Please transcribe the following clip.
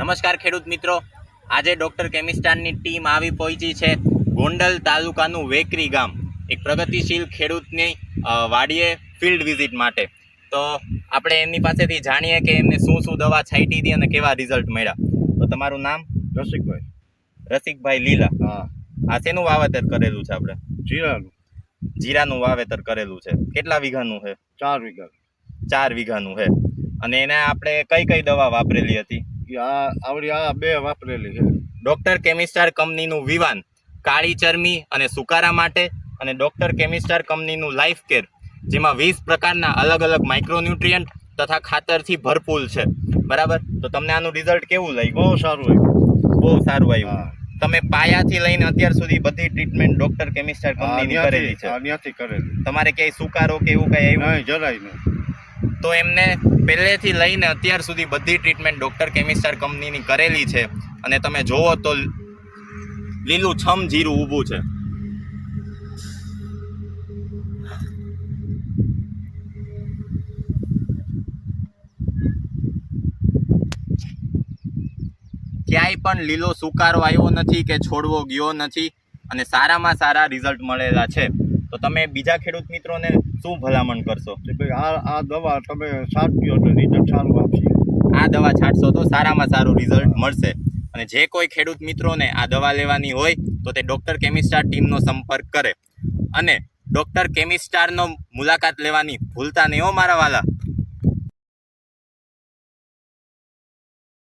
નમસ્કાર ખેડૂત મિત્રો. આજે ડૉક્ટર કેમિસ્ટાનની ટીમ આવી પહોંચી છે ગોંડલ તાલુકાનું વેકરી ગામ. એક પ્રગતિશીલ ખેડૂતની વાડીએ ફિલ્ડ વિઝિટ માટે. તો આપણે એમની પાસેથી જાણીએ કે એમને શું શું દવા છાંટી હતી અને કેવા રિઝલ્ટ મળ્યા. તો તમારું નામ? રસિકભાઈ. રસિકભાઈ લીલા. હા. આ શેનું વાવેતર કરેલું છે આપણે? જીરાનું. જીરાનું વાવેતર કરેલું છે. કેટલા વીઘાનું છે? ચાર વીઘા. ચાર વીઘાનું છે. અને એને આપણે કઈ કઈ દવા વાપરેલી હતી? આ આવડી આ બે વાપરેલી છે. ડોક્ટર કેમિસ્ટાર કંપનીનું વિવાન કાળી ચરમી અને સુકારા માટે અને ડોક્ટર કેમિસ્ટાર કંપનીનું લાઈફ કેર જેમાં વીસ પ્રકારના અલગ અલગ માઇક્રોન્યુટ્રિયન્ટ તથા ખાતરથી ભરપૂર છે. બરાબર? તો તમને આનું રિઝલ્ટ કેવું લાગ્યું? બહુ સારું આવ્યું. બહુ સારું આવ્યું. તમે પાયાથી લઈને અત્યાર સુધી બધી ટ્રીટમેન્ટ ડોક્ટર કેમિસ્ટર કંપની કંપનીની કરેલી છે. કરેલી. તમારે ક્યાંય સુકારો કે એવું કઈ આવ્યું? જરાય નહીં. તો એમને પહેલેથી લઈને અત્યાર સુધી બધી ટ્રીટમેન્ટ ડૉક્ટર કેમિસ્ટાર કંપનીની કરેલી છે. અને તમે જોવો તો લીલું છમ જીરું ઊભું છે. ક્યાંય પણ લીલો સુકારો આવ્યો નથી કે છોડવો ગયો નથી અને સારામાં સારા રિઝલ્ટ મળેલા છે. તો તમે બીજા ખેડૂત મિત્રોને શું ભલામણ કરશો? આ આ દવા તમે સાચી તો રિઝલ્ટ સારું આપશે. આ દવા છાંટશો તો સારામાં સારું રિઝલ્ટ મળશે. અને જે કોઈ ખેડૂત મિત્રોને આ દવા લેવાની હોય તો તે ડૉક્ટર કેમિસ્ટાર ટીમનો સંપર્ક કરે. અને ડૉક્ટર કેમિસ્ટારનો મુલાકાત લેવાની ભૂલતા નહીં હો મારા વાલા.